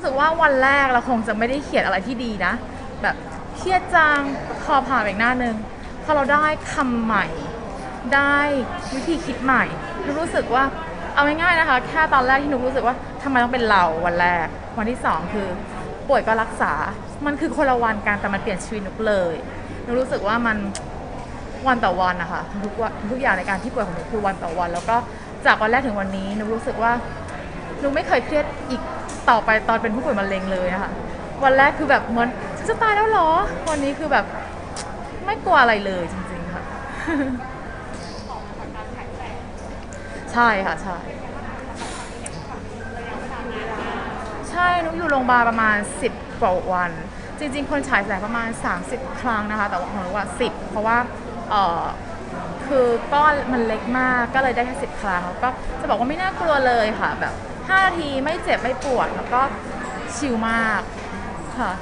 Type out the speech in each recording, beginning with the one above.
รู้สึกว่าวันแรกเราคงจะไม่ได้เขียนอะไรที่ดีนะ แบบเครียดจังพอผ่าไปอีกหน้านึงพอเราได้คำใหม่ ได้วิธีคิดใหม่นุกรู้สึกว่าเอาง่ายๆนะคะ แค่ตอนแรกที่นุกรู้สึกว่าทำไมต้องเป็นเราวันแรก วันที่สองคือ ป่วยก็รักษา มันคือคนละวันกันแต่มันเปลี่ยนชีวิตนุกเลยนุกรู้สึกว่ามันวันต่อวันนะคะทุกวันทุกอย่างในการที่ป่วยของหนูคือวันต่อวัน แล้วก็จากวันแรกถึงวันนี้หนูรู้สึกว่า หนูไม่เคยเครียดอีกต่อไปตอนเป็นผู้ป่วยมะเร็งเลยนะค่ะ วันแรกคือแบบเหมือนฉันจะตายแล้วเหรอ วันนี้คือแบบไม่กลัวอะไรเลยจริงๆค่ะ ใช่ค่ะใช่ ใช่หนุกอยู่โรงพยาบาลประมาณ 10กว่าวัน จริง ๆ คนฉายแสงประมาณ 30 ครั้งนะคะ แต่ว่าของหนุกว่า 10 เพราะว่าเออคือก้อนมันเล็กมากก็เลยได้แค่10ครั้งก็จะบอกว่าไม่น่ากลัวเลยค่ะแบบ 5นาทีไม่เจ็บไม่ปวดแล้วก็ชิลมากค่ะ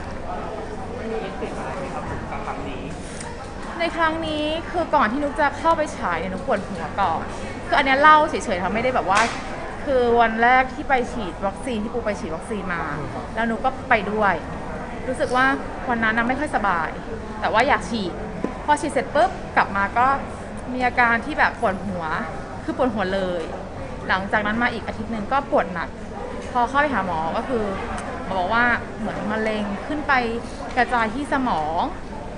ในครั้งนี้คือก่อนที่นุกจะเข้าไปฉายเนี่ยนุกปวดหัวก่อนคืออันเนี้ยเล่าเฉยๆค่ะไม่ได้แบบว่า คือวันแรกที่ไปฉีดวัคซีนที่ปูไปฉีดวัคซีนมา แล้วนุกก็ไปด้วย รู้สึกว่าวันนั้นนะไม่ค่อยสบาย แต่ว่าอยากฉีด พอฉีดเสร็จปุ๊บกลับมาก็มีอาการที่แบบปวดหัว คือปวดหัวเลย หลังจากนั้นมาอีกอาทิตย์หนึ่งก็ปวดหนัก พอเข้าไปหาหมอก็คือหมอบอกว่าเหมือนมะเร็งขึ้นไปกระจายที่สมอง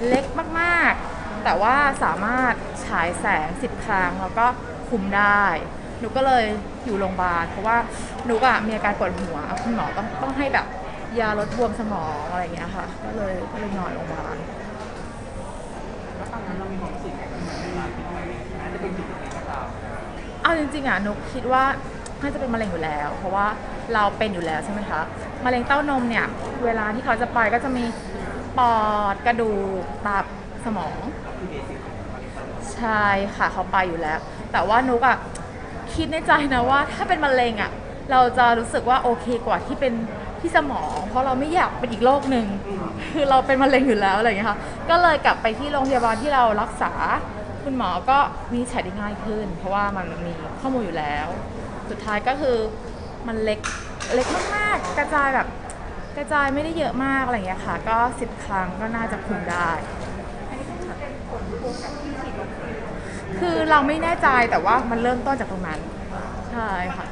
เล็กมากๆ แต่ว่าสามารถฉายแสง10ครั้งแล้วก็คุมได้หนูก็เลยอยู่โรงพยาบาลเพราะว่าหนูอะมีอาการปวดหัวคุณหมอต้องต้องให้แบบยาลดบวมสมองอะไรอย่างเงี้ยค่ะ ก็เลยก็เลยนอนโรงพยาบาลแล้วตอนนั้นเรามีความรู้สึก เอาจริงๆอะนุกคิดว่าน่าจะเป็นมะเร็งอยู่แล้ว เพราะว่าเราเป็นอยู่แล้วใช่ไหมคะมะเร็งเต้านมเนี่ย เวลาที่เขาจะไปก็จะมีปอดกระดูกตับสมองใช่ค่ะเขาไปอยู่แล้ว แต่ว่านุกอะคิดในใจนะว่า ถ้าเป็นมะเร็งอะเราจะรู้สึกว่าโอเคกว่าที่เป็นที่สมอง เพราะเราไม่อยากเป็นอีกโรคหนึ่งคือเราเป็นมะเร็งอยู่แล้วอะไรอย่างเงี้ยค่ะก็เลยกลับไปที่โรงพยาบาลที่เรารักษา คุณหมอก็วินิจฉัยได้ง่ายขึ้น เพราะว่ามันมีข้อมูลอยู่แล้ว สุดท้ายก็คือมันเล็กเล็กมากๆกระจายแบบกระจายไม่ได้เยอะมากอะไรอย่างเงี้ยค่ะ ก็ 10 ครั้งก็น่าจะคุมได้ คือเราไม่แน่ใจแต่ว่ามันเริ่มต้นจากตรงนั้น ใช่ค่ะ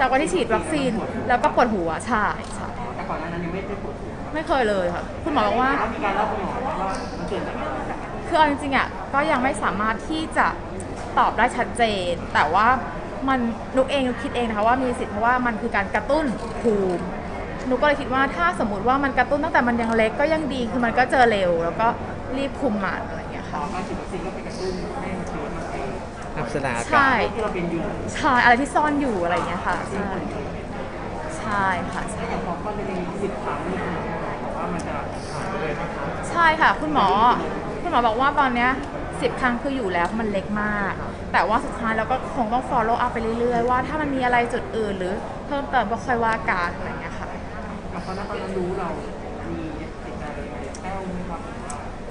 จากวันที่ฉีดวัคซีนแล้วก็ปวดหัวใช่ใช่แต่ก่อนหน้านั้นยังไม่ได้ปวดหัวไม่เคยเลยค่ะ คุณหมอบอกว่า แล้วมีการเล่าคุณหมอว่ามันเกิดจากอะไร คือเอาจริงๆอะก็ยังไม่สามารถที่จะตอบได้ชัดเจน แต่ว่ามันนุกเองนุกคิดเองนะคะว่ามีสิทธิ์เพราะว่ามันคือการกระตุ้นภูมินุกก็เลยคิดว่าถ้าสมมติว่ามันกระตุ้นตั้งแต่มันยังเล็กก็ยังดีคือมันก็เจอเร็ว แล้วก็รีบคุมมันอะไรอย่างเงี้ยต่ค่ะอการฉีดวัคซีนก็ไปกระตุ้นให้เชื้อมันไปลักษณะอาใช่การที่เราเป็นอยู่ใช่อะไรที่ซ่อนอยู่อะไรอย่างเงี้ยค่ะใช่ใช่ค่ะใช่แต่พอก็จะมีสิบครั้งนี่คุณหมอบอกว่ามันจะหายเลยนะคะใช่ค่ะ คุณหมอคุณ หมอบอกว่าตอนเนี้ยสิบครั้งคืออยู่แล้วมันเล็กมาก แต่ว่าสุดท้ายเราก็คงต้อง follow up ไปเรื่อยๆ ว่าถ้ามันมีอะไรจุดอื่นหรือเพิ่มเติมก็ค่อยว่ากันอะไรอย่างเงี้ยค่ะกับตอนนั้นตอนนั้นรู้เรา มีติดใจอะไรไหมแป้วไหมครับ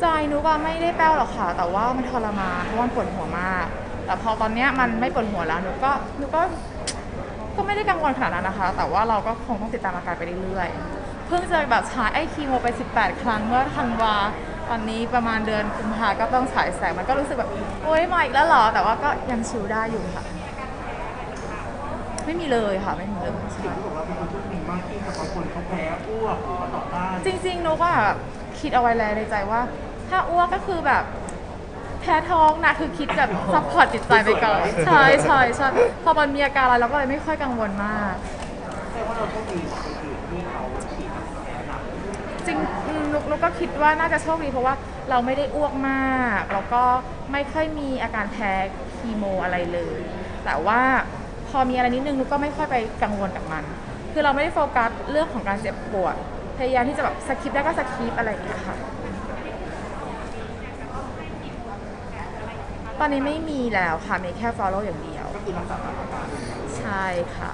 ใจนุก็ไม่ได้แป้วหรอกค่ะ แต่ว่ามันทรมานเพราะว่ามันปวดหัวมาก แต่พอตอนเนี้ยมันไม่ปวดหัวแล้วนุก็นุก็ก็ไม่ได้กังวลขนาดนั้นนะคะ แต่ว่าเราก็คงต้องติดตามอาการไปเรื่อยๆ เพิ่งจะแบบฉายไอคีโมไป 18 ครั้งเมื่อธันวา ตอนนี้ประมาณเดือนกุมภาก็ต้องฉายแสงมันก็รู้สึกแบบโอ๊ยมาอีกแล้วเหรอ แต่ว่าก็ยังชิลได้อยู่ค่ะ ไม่มีเลยค่ะไม่มีเลยใช่เขาบอกว่าเป็นคนโชคดีมากที่กับบางคนเขาแพ้อ้วกหรือว่าต่อต้านจริงๆนุกอะแบบคิดเอาไว้แล้วในใจว่า ถ้าอ้วกก็คือแบบแพ้ท้องนะคือคิดแบบซัพพอร์ตจิตใจไปก่อนใช่ใช่ใช่พอมันมีอาการอะไรเราก็เลยไม่ค่อยกังวลมาก แต่ว่าเราโชคดีกว่าคนอื่นที่เขาฉีดแพ้หนัก จริงอืมนุ ก็คิดว่าน่าจะโชคดีเพราะว่าเราไม่ได้อ้วกมาก แล้วก็ไม่ค่อยมีอาการแพ้คีโมอะไรเลย แต่ว่าพอมีอะไรนิดนึงนุกก็ไม่ค่อยไปกังวลกับมัน คือเราไม่ได้โฟกัสเรื่องของการเจ็บปวด พยายามที่จะแบบสคิปได้ก็สคิปอะไรอย่างเงี้ยค่ะ ตอนนี้ไม่มีแล้วค่ะ มีแค่ follow อย่างเดียว ก็คือรักษาตามอาการใช่ค่ะ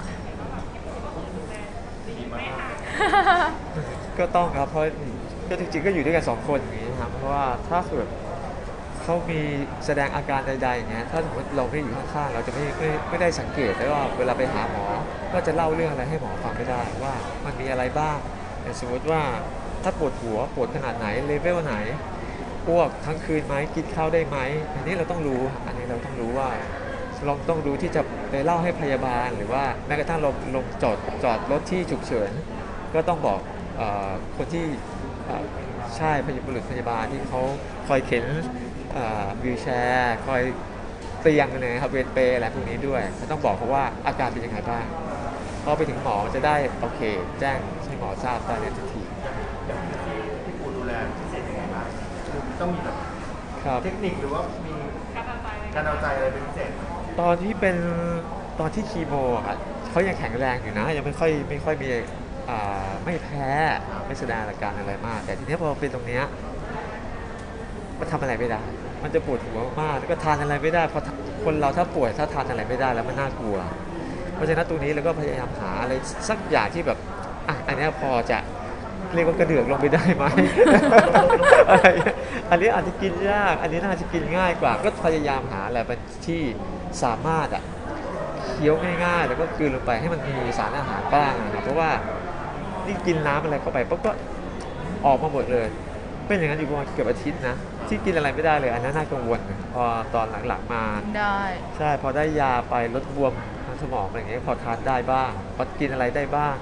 ก็ต้องครับเพราะ ก็จริงๆก็อยู่ด้วยกันสองคนอย่างนี้นะครับเพราะว่าถ้าคือแบบเขามีแสดงอาการใดๆอย่างเงี้ยถ้าสมมติเราไม่ได้อยู่ข้างๆเราจะไม่ไม่ไม่ได้สังเกตแล้วก็เวลาไปหาหมอ ก็จะเล่าเรื่องอะไรให้หมอฟังไม่ได้ว่ามันมีอะไรบ้างอย่างสมมติว่าถ้าปวดหัวปวดขนาดไหนเลเวลไหนอ้วกทั้งคืนไหมกินข้าวได้ไหมอันนี้เราต้องรู้อันนี้เราต้องรู้ว่าเราต้องรู้ที่จะไปเล่าให้พยาบาล หรือว่าแม้กระทั่งเราลงจอดจอดรถที่ฉุกเฉิน ก็ต้องบอกออคนที่ ใช่พยาบุรุษพยาบาลที่เขาคอยเข็นวิวแชร์คอยเตียงนะครับเวรเปรย์อะไรพวกนี้ด้วยก็ต้องบอกเขาว่าอาการเป็นยังไงบ้างพอไปถึงหมอจะได้โอเค แจ้งให้หมอทราบได้ในทันทีอย่างที่พี่ปูดูแลพิเศษยังไงบ้างคือต้องมีแบบครับเทคนิคหรือว่ามีการเอาใจอะไรเป็นพิเศษไหมตอนที่เป็นตอนที่คีโมอะครับเขายังแข็งแรงอยู่นะ ยังไม่ค่อยไม่ค่อยมีอ่า ไม่แพ้ไม่แสดงอาการอะไรมาก แต่ทีนี้พอเป็นตรงเนี้ยมันทำอะไรไม่ได้ มันจะปวดหัวมากแล้วก็ทานอะไรไม่ได้เพราะคนเราถ้าป่วยถ้าทานอะไรไม่ได้แล้วมันน่ากลัว เพราะฉะนั้นตรงนี้เราก็พยายามหาอะไรสักอย่างที่แบบอะอันนี้พอจะเรียกว่ากระเดือกลงไปได้ไหมอะไรอันนี้อาจจะกินยาก อันนี้น่าจะกินง่ายกว่า ก็พยายามหาอะไรที่สามารถอะเคี้ยวง่ายๆ แล้วก็กลืนลงไปให้มันมีสารอาหารบ้างนะครับเพราะว่า นี่กินน้ำอะไรเข้าไปปุ๊บก็ออกมาหมดเลย เป็นอย่างนั้นอยู่ประมาณเกือบอาทิตย์นะ ที่กินอะไรไม่ได้เลยอันนั้นน่ากังวลพอตอนหลังๆมาได้ ใช่พอได้ยาไปลดบวมทางสมองอะไรอย่างเงี้ยพอทานได้บ้างพอกินอะไรได้บ้าง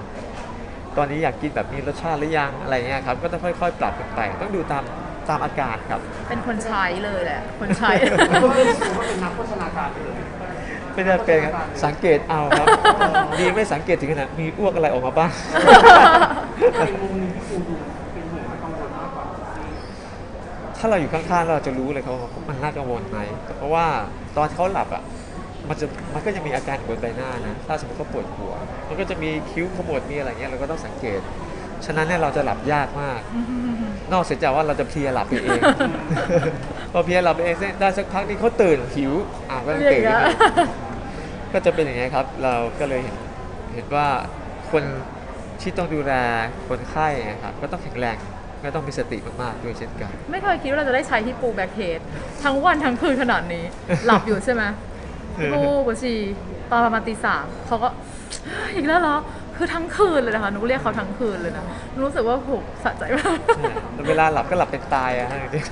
ตอนนี้อยากกินแบบมีรสชาติหรือยังอะไรเงี้ยครับก็ต้องค่อยๆ ปรับกันไปต้องดูตามตามอาการครับ เป็นคนใช้เลยแหละคนใช้ก็เรียกปูว่าเป็นนักโฆษณาการไปเลย ไม่ได้เป็นครับสังเกตเอาครับ ดีไม่สังเกตถึงขนาดมีอ้วกอะไรออกมาบ้าง ในมุมหนึงที่ปูดูเป็นห่วงและกังวลมากกว่าที่ถ้าเราอยู่ข้างๆเราจะรู้เลยครับว่ามันน่ากังวลไหมเพราะว่าตอนเขาหลับอะมันจะมันก็จะมีอาการบนใบหน้านะถ้าสมมติเขาปวดหัว มันก็จะมีคิ้วขมวดมีอะไรเงี้ยเราก็ต้องสังเกต ฉะนั้นเนี่ยเราจะหลับยากมาก นอกเสียจากว่าเราจะเพลียหลับไปเอง พอเพลียหลับไปเองได้สักพักนี่เขาตื่นหิวอะก็ต้องตื่นขึ้นมา ก็จะเป็นอย่างเงี้ยครับ เราก็เลยเห็นเห็นว่าคนที่ต้องดูแลคนไข้นะครับก็ต้องแข็งแรงก็ต้องมีสติมากๆด้วยเช่นกัน ไม่เคยคิดว่าเราจะได้ใช้ที่ปูแบ็คเทสทั้งวันทั้งคืนขนาดนี้ หลับอยู่ใช่ไหมพี่ปูปชีตอนประมาณตีสามเขาก็ อีกแล้วเหรอ คือทั้งคืนเลยนะคะหนูเรียกเขาทั้งคืนเลยนะรู้สึกว่าโหสะใจมากแล้วเวลาหลับก็หลับเป็นตายอะฮะจริง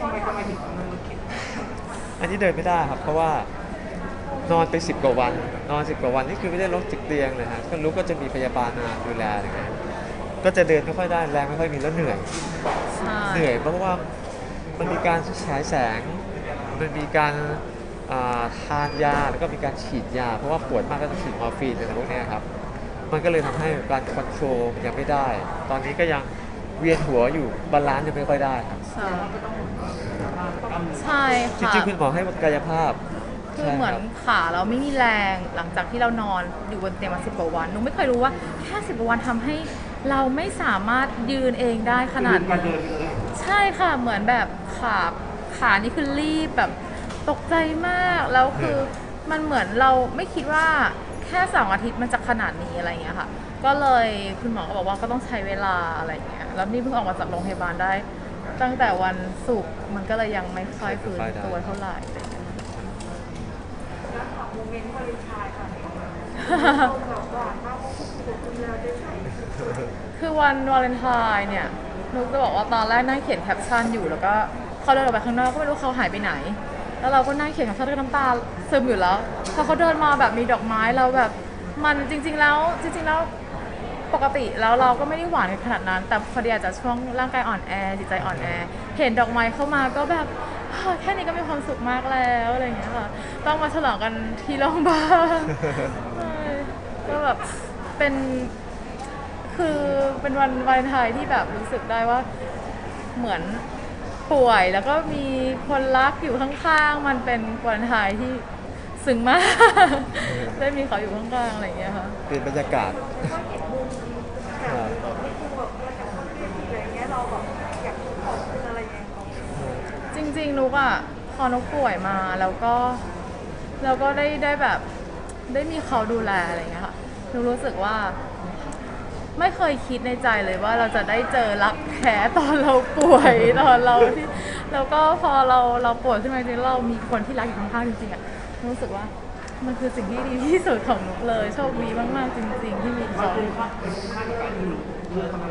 ทำไมทำไมถึงต้องมาคิดๆอันนี้เดินไม่ได้ครับ เพราะว่า นอนไปสิบกว่าวัน นอนสิบกว่าวันนี่คือไม่ได้ลงจากเตียงเลยฮะก็รู้ก็จะมีพยาบาลมาดูแลอะไรเงี้ยก็จะเดินไม่ค่อยได้แรงไม่ค่อยมีแล้วเหนื่อย ใช่เหนื่อยเพราะว่ามันมีการฉายแสง มันมีการอ่าทานยาแล้วก็มีการฉีดยา เพราะว่าปวดมากก็ต้องฉีดมอร์ฟีนอะไรพวกเนี้ยครับ มันก็เลยทำให้การคอนโทรลยังไม่ได้ ตอนนี้ก็ยังเวียนหัวอยู่บาลานซ์ยังไม่ค่อยได้ครับ ใช่กล้ามเนื้อใช่จค่ะริงๆคุณหมอให้กายภาพ คือเหมือนใช่รับขาเราไม่มีแรงหลังจากที่เรานอนอยู่บนเตียงมาสิบกว่าวันหนูไม่เคยรู้ว่าแค่สิบกว่าวันทำให้เราไม่สามารถยืนเองได้ขนาดการนี้เดินไปเลยใช่ค่ะเหมือนแบบขาขานี่คือรีบแบบตกใจมากแล้วคือมันเหมือนเราไม่คิดว่าแค่สองอาทิตย์มันจะขนาดนี้อะไรเงี้ยค่ะ ก็เลยคุณหมอก็บอกว่าก็ต้องใช้เวลาอะไรเงี้ยแล้วนี่เพิ่งออกมาจากโรงพยาบาลได้ ตั้งแต่วันศุกร์มันก็เลยยังไม่ค่อยฟื้นตัวเท่าไหร่ อะไรเงี้ยคือวันวาเลนไทน์เนี่ยนุกจะบอกว่าตอนแรกนั่งเขียนแคปชั่นอยู่แล้วก็เขาเดินออกไปข้างนอกก็ไม่รู้เขาหายไปไหน แล้วเราก็นั่งเขียนแคปชั่นด้วยน้ำตาซึมอยู่แล้วพอเขาเดินมาแบบมีดอกไม้เราแบบมันจริง ๆ แล้วจริง ๆ แล้วปกติแล้วเราก็ไม่ได้หวานกันขนาดนั้น แต่พอดีอาจจะช่วงร่างกายอ่อนแอจิตใจอ่อนแอ เห็นดอกไม้เข้ามาก็แบบ แค่นี้ก็มีความสุขมากแล้วอะไรอย่างเงี้ยค่ะ ต้องมาฉลองกันที่โรงพยาบาลใช่ก็แบบเป็นคือเป็นวันวาเลนไทน์ที่แบบรู้สึกได้ว่าเหมือนป่วยแล้วก็มีคนรักอยู่ข้างๆ มันเป็นวาเลนไทน์ที่ซึ้งมาก ได้มีเขาอยู่ข้างๆอะไรอย่างเงี้ยค่ะ เปลี่ยนบรรยากาศครับจริ งๆนุกอะพอนุกป่วยมาแล้วก็แล้วก็ได้ได้แบบได้มีเขาดูแลอะไรอย่างเงี้ยค่ะนุกรู้สึกว่า ไม่เคยคิดในใจเลยว่าเราจะได้เจอรักแท้ตอนเราป่วยตอนเราที่แล้วก็พอเราเราป่วยขึ้นมาจริงๆเรามีคนที่รักอยู่ข้างๆจริงๆอะรู้สึกว่ามันคือสิ่งที่ดีที่สุดของนุกเลยโชคดีมากๆจริงๆที่มีมันเขาคุ้มค่าคุ้มค่ากับการที่หนูเลือกทำไม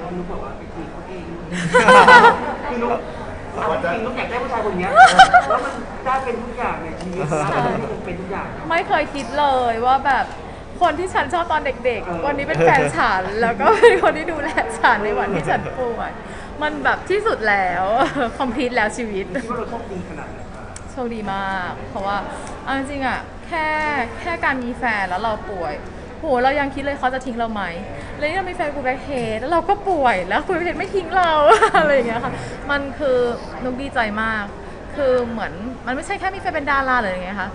เขารู้บอกว่าไปจีบเขาเองคือหนูเอาจริงๆลูกอยากได้ผู้ชายคนเนี้ยแล้วมันได้เป็นทุกอย่างในชีวิตแล้วมันเป็นทุกอย่าง ไม่เคยคิดเลยว่าแบบคนที่ฉันชอบตอนเด็กเออๆวันนี้เป็นแฟนฉัน แล้วก็เป็นคนที่ดูแลฉันในวันที่ฉันป่วยมันแบบที่สุดแล้วคอมพลีทแล้วชีวิตคิดว่าเราโชคดีขนาดไหนโชคดีมาก เพราะว่าเอาจริงๆอะแค่แค่การมีแฟนแล้วเราป่วย โหเรายังคิดเลยเขาจะทิ้งเราไหมแล้วนี่เรามีแฟนกูแบ็คเฮดแล้วเราก็ป่วยแล้วคุณแบ็คเฮดไม่ทิ้งเรา อะไรอย่างเงี้ยค่ะมันคือนุกดีใจมาก คือเหมือนมันไม่ใช่แค่มีแฟนเป็นดาราเลยอย่างเงี้ยค่ะ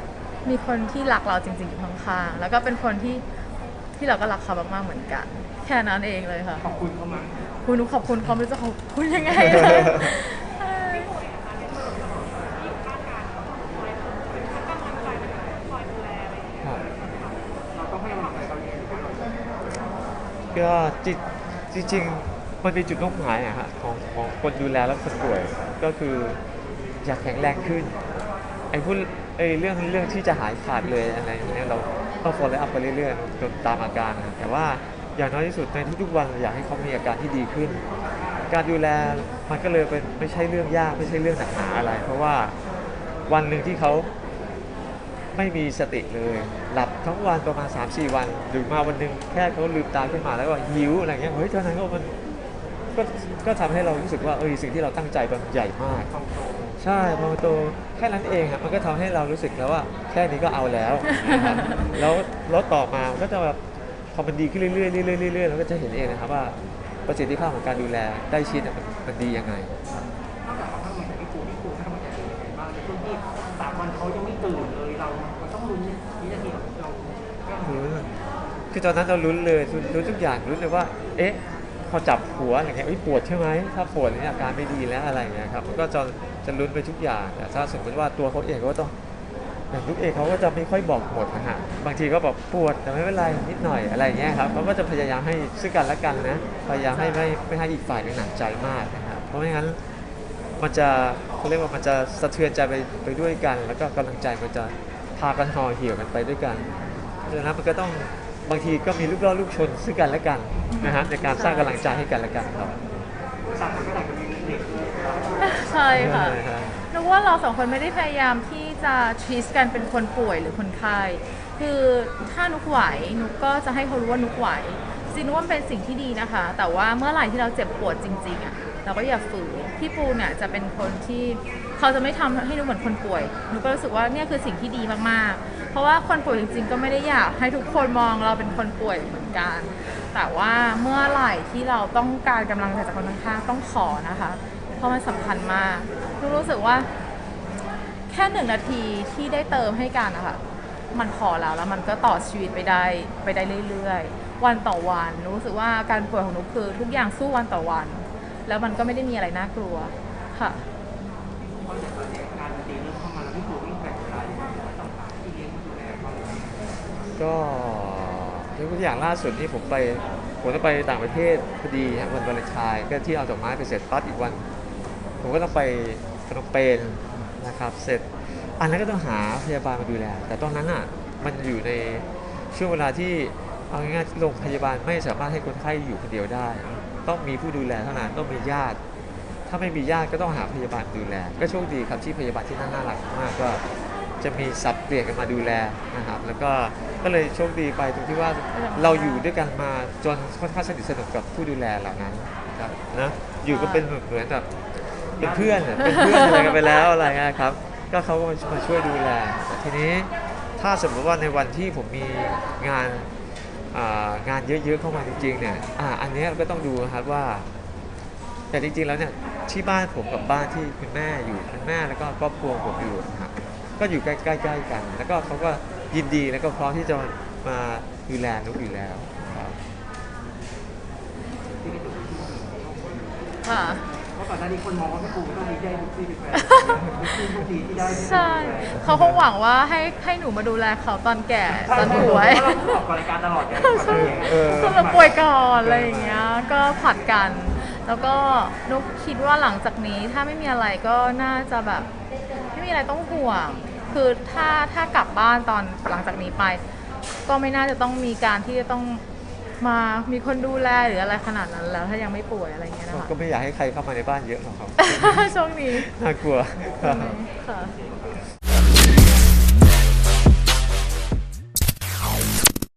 มีคนที่รักเราจริงๆอยู่ข้างๆแล้วก็เป็นคนที่ที่เราก็รักเขามากๆเหมือนกัน แค่นั้นเองเลยค่ะขอบคุณเขามาคุณนุกขอบคุณเขาไม่รู้จะขอบคุณยังไงเลยใช่ ครับ เราต้องให้กำลังใจเขาเอง ก็จิจริงๆมันเป็นจุดมุ่งหมายอะฮะของของคนดูแลและคนป่วยก็คืออยากแข็งแรงขึ้นไอ้พูดไอ้เรื่องเรื่องที่จะหายขาดเลยอะไรอย่างเงี้ยเราต้อง follow up ไปเรื่อยๆจนตามอาการนะแต่ว่าอย่างน้อยที่สุดในทุกๆวันอยากให้เขามีอาการที่ดีขึ้น การดูแลมันก็เลยเป็นไม่ใช่เรื่องยากไม่ใช่เรื่องหนักหนาอะไร เพราะว่าวันหนึ่งที่เขา ไม่มีสติเลย หลับทั้งวันประมาณ 3-4 วันหรือมาวันหนึ่งแค่เขาลืมตาขึ้นมาแล้วก็หิวอะไรเงี้ยเฮ้ยเท่านั้นก็มันก็ก็ทำให้เรารู้สึกว่าเออสิ่งที่เราตั้งใจมันใหญ่มาก ใช่พอโตแค่นั้นเองครับมันก็ทำให้เรารู้สึกแล้วว่า แค่นี้ก็เอาแล้วนะครับแล้วแล้วต่อมามันก็จะแบบพอมันดีขึ้นเรื่อยๆเรื่อยๆเรื่อยๆเราก็จะเห็นเองนะครับว่าประสิทธิภาพของการดูแลได้ชิดอะมันมันดียังไง นอกจากเขาทำงานกับพี่ปูพี่ปูทำงานกับใครบ้างในช่วงที่ สามวันเขายังไม่ตื่นเลยเราเราต้องลุ้นวินาทีของเราคือตอนนั้นเราลุ้นเลยลุ้นทุกอย่างลุ้นเลยว่า เอ๊ะพอจับหัวอะไรเงี้ยปวดใช่ไหมถ้าปวดเนี่ยอาการไม่ดีแล้วอะไรเงี้ยครับมันก็จะจะลุ้นไปทุกอย่างแต่ถ้าสมมติว่าตัวเขาเองก็ต้องอย่างลูกเองเขาก็จะไม่ค่อยบอกหมดนะฮะบางทีก็บอกปวดแต่ไม่เป็นไรนิดหน่อยอะไรเงี้ยครับเขาก็จะพยายามให้ซึ่งกันและกันนะพยายามให้ไม่ไม่ให้อีกฝ่ายหนึ่งหนักใจมากนะครับเพราะไม่งั้นมันจะ เขาเรียกว่ามันจะสะเทือนใจไปไปด้วยกัน แล้วก็กำลังใจมันจะพากันห่อเหี่ยวกันไปด้วยกันดังนั้นมันก็ต้องบางทีก็มีลูกล่อลูกชนซึ่งกันและกันนะฮะในการสร้างกำลังใจให้กันและกันครับสามคนก็แต่งกันมีเด็กด้วยใช่ค่ะใช่ครับนึกว่าเราสองคนไม่ได้พยายามที่จะท e สกันเป็นคนป่วยหรือคนไข้คือถ้านุกไหวนุกก็จะให้เขารู้ว่านุกไหวจริงๆนุกว่ามันเป็นสิ่งที่ดีนะคะ แต่ว่าเมื่อไหร่ที่เราเจ็บปวดจริงๆอะ เราก็อย่าฝืนพี่ปูเนี่ยจะเป็นคนที่เขาจะไม่ทำให้นุกเหมือนคนป่วยนุกก็รู้สึกว่าเนี่ยคือสิ่งที่ดีมากๆ เพราะว่าคนป่วยจริงๆ ก็ไม่ได้อยากให้ทุกคนมองเราเป็นคนป่วยเหมือนกัน แต่ว่าเมื่อไหร่ที่เราต้องการกำลังใจจากคนข้างๆต้องขอนะคะ เพราะมันสำคัญมากนุกรู้สึกว่า แค่หนึ่งนาทีที่ได้เติมให้กันนะคะมันพอแล้วแล้วมันก็ต่อชีวิตไปได้ไปได้เรื่อยๆ วันต่อวันรู้สึกว่าการป่วยของหนูคือทุกอย่างสู้วันต่อวัน แล้วมันก็ไม่ได้มีอะไรน่ากลัวค่ะเพราะอย่างตอนนี้การตีเริ่มเข้ามาแล้วพี่ปู่ต้องแบ่งเวลาอย่างไรต้องหาที่เลี้ยงดูแลเขาก็ยกตัวอย่างล่าสุดที่ผมไปผมจะไปต่างประเทศพอดีครับวันวาเลนไทน์ก็ที่เอาดอกไม้ไปเสร็จปั๊บอีกวัน ผมก็ต้องไปพนมเปญนะครับ เสร็จ อันนั้นก็ต้องหาพยาบาลมาดูแล แต่ตอนนั้นอะมันอยู่ในช่วงเวลาที่เอาง่ายๆโรงพยาบาลไม่สามารถให้คนไข้อยู่คนเดียวได้ ต้องมีผู้ดูแลเท่านั้นต้องมีญาติ ถ้าไม่มีญาติก็ต้องหาพยาบาลดูแล ก็โชคดีครับที่พยาบาลที่นั่นน่ารักมากก็จะมีสับเปลี่ยนกันมาดูแลนะครับ แล้วก็ก็เลยโชคดีไปตรงที่ว่าเราอยู่ด้วยกันมาจนค่อนข้างสนิทสนมกับผู้ดูแลเหล่านั้นครับนะอยู่ก็เป็นเหมือนแบบเป็นเพื่อนอะเป็นเพื่อนอะไรกันไปแล้วอะไรเงี้ยครับ ก็เขาก็มาช่วยดูแลแต่ทีนี้ถ้าสมมติว่าในวันที่ผมมีงาน งานเยอะๆเข้ามาจริงๆเนี่ยออันนี้ยก็ต้องดูนะครับว่า แต่จริงๆแล้วเนี่ยที่บ้านผมกับบ้านที่คุณแม่อยู่คุณแม่แล้วก็ครอบครัวผมอยู่นะครับก็อยู่ใกล้ๆกัน แล้วก็เขาก็ยินดีแล้วก็พร้อมที่จะมาดูแลนุกอยู่แล้วครับค่ะ เพราะก่อนหน้านี้คนมองว่าพี่ปูไม่ต้องมีได้บุคซี่เป็นแฟนบุคซี่บางทีที่ได้ใช่เขาคงหวังว่าให้ให้หนูมาดูแลเขาตอนแก่ตอนป่วยเราพูดออกก่อนรายการตลอดไงเออคือเราป่วยก่อนอะไรอย่างเงี้ยก็ผัดกัน แล้วก็นุกคิดว่าหลังจากนี้ถ้าไม่มีอะไรก็น่าจะแบบไม่มีอะไรต้องห่วง คือถ้าถ้ากลับบ้านตอนหลังจากนี้ไป ก็ไม่น่าจะต้องมีการที่จะต้อง มามีคนดูแลหรืออะไรขนาดนั้นแล้วถ้ายังไม่ป่วยอะไรอย่างเงี้ยนะคะก็ไม่อยากให้ใครเข้ามาในบ้านเยอะหรอกครับ ช่วงนี้น่ากลัวครับค่ะ